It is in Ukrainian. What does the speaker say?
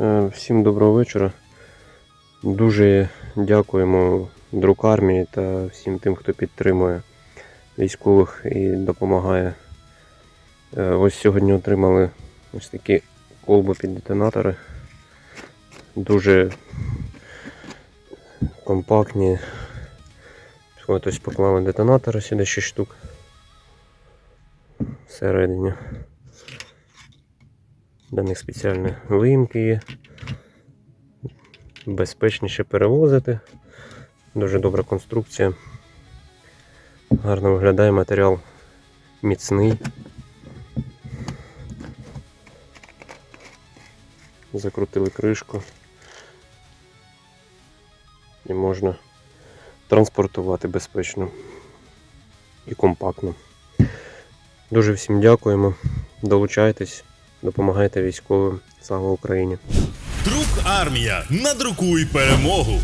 Е, Всім доброго вечора. Дуже дякуємо друг армії та всім тим, хто підтримує військових і допомагає. Е, Ось сьогодні отримали ось такі колби під детонатори. Дуже компактні. Ось поклали детонатори сюди 6 штук. Всередині. До них спеціальні виїмки є. Безпечніше перевозити. Дуже добра конструкція. Гарно виглядає матеріал міцний. Закрутили кришку. І можна транспортувати безпечно і компактно. Дуже всім дякуємо. Долучайтесь, допомагайте військовим. Слава Україні! Друк армія. Надрукуй перемогу.